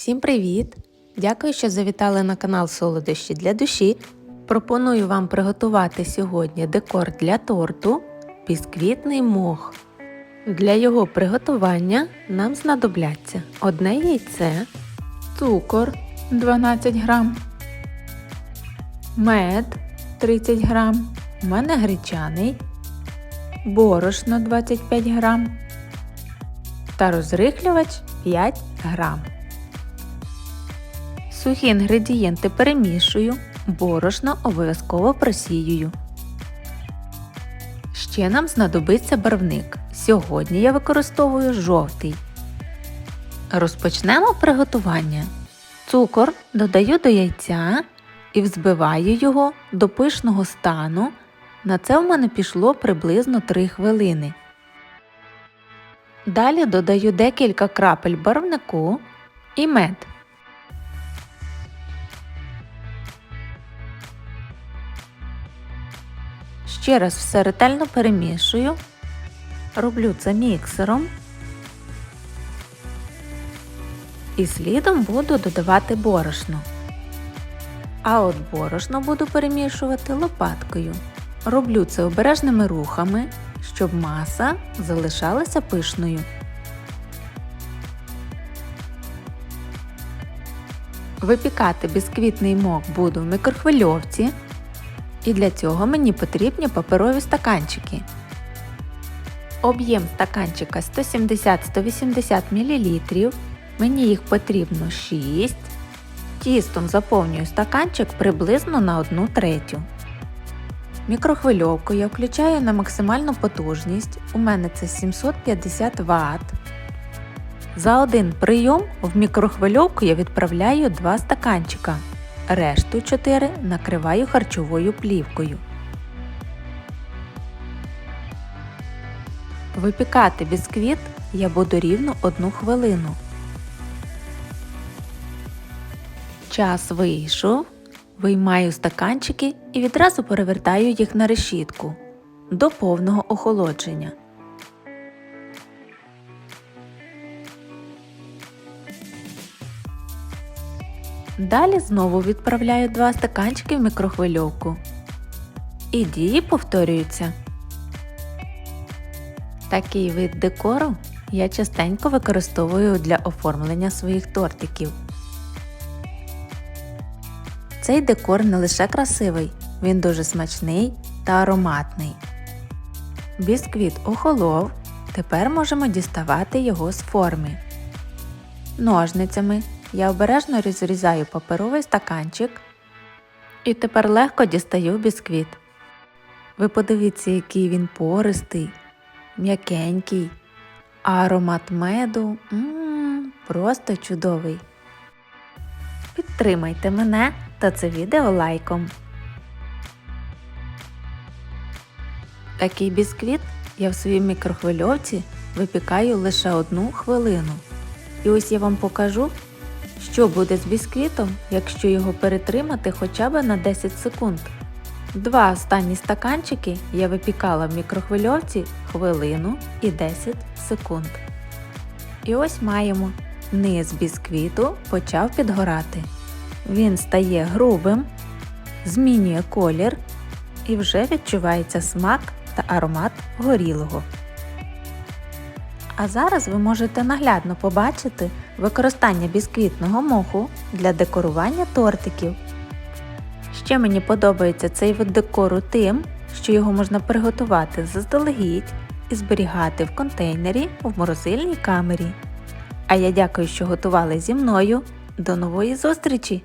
Всім привіт! Дякую, що завітали на канал Солодощі для душі. Пропоную вам приготувати сьогодні декор для торту бісквітний мох. Для його приготування нам знадобляться одне яйце, цукор 12 грам, мед 30 грам, у мене гречаний, борошно 25 грам та розрихлювач 5 грам. Сухі інгредієнти перемішую, борошно обов'язково просіюю. Ще нам знадобиться барвник. Сьогодні я використовую жовтий. Розпочнемо приготування. Цукор додаю до яйця і взбиваю його до пишного стану. На це в мене пішло приблизно 3 хвилини. Далі додаю декілька крапель барвнику і мед. Ще раз все ретельно перемішую. Роблю це міксером. І слідом буду додавати борошно. А от борошно буду перемішувати лопаткою. Роблю це обережними рухами, щоб маса залишалася пишною. Випікати бісквітний мок буду в мікрохвильовці. І для цього мені потрібні паперові стаканчики. Об'єм стаканчика 170-180 мл. Мені їх потрібно 6. Тістом заповнюю стаканчик приблизно на 1 третю. Мікрохвильовку я включаю на максимальну потужність. У мене це 750 Вт. За один прийом в мікрохвильовку я відправляю 2 стаканчика. Решту 4 накриваю харчовою плівкою. Випікати бісквіт я буду рівно 1 хвилину. Час вийшов. Виймаю стаканчики і відразу перевертаю їх на решітку до повного охолодження. Далі знову відправляю два стаканчики в мікрохвильовку. І дії повторюються. Такий вид декору я частенько використовую для оформлення своїх тортиків. Цей декор не лише красивий, він дуже смачний та ароматний. Бісквіт охолов. Тепер можемо діставати його з форми. Ножницями я обережно розрізаю паперовий стаканчик і тепер легко дістаю бісквіт. Ви подивіться, який він пористий, м'якенький, а аромат меду м просто чудовий. Підтримайте мене та це відео лайком. Такий бісквіт я в своїй мікрохвильовці випікаю лише одну хвилину. І ось я вам покажу, що буде з бісквітом, якщо його перетримати хоча б на 10 секунд. Два останні стаканчики я випікала в мікрохвильовці хвилину і 10 секунд. І ось маємо. Низ бісквіту почав підгорати. Він стає грубим, змінює колір і вже відчувається смак та аромат горілого. А зараз ви можете наглядно побачити використання бісквітного моху для декорування тортиків. Ще мені подобається цей вид декору тим, що його можна приготувати заздалегідь і зберігати в контейнері в морозильній камері. А я дякую, що готували зі мною. До нової зустрічі!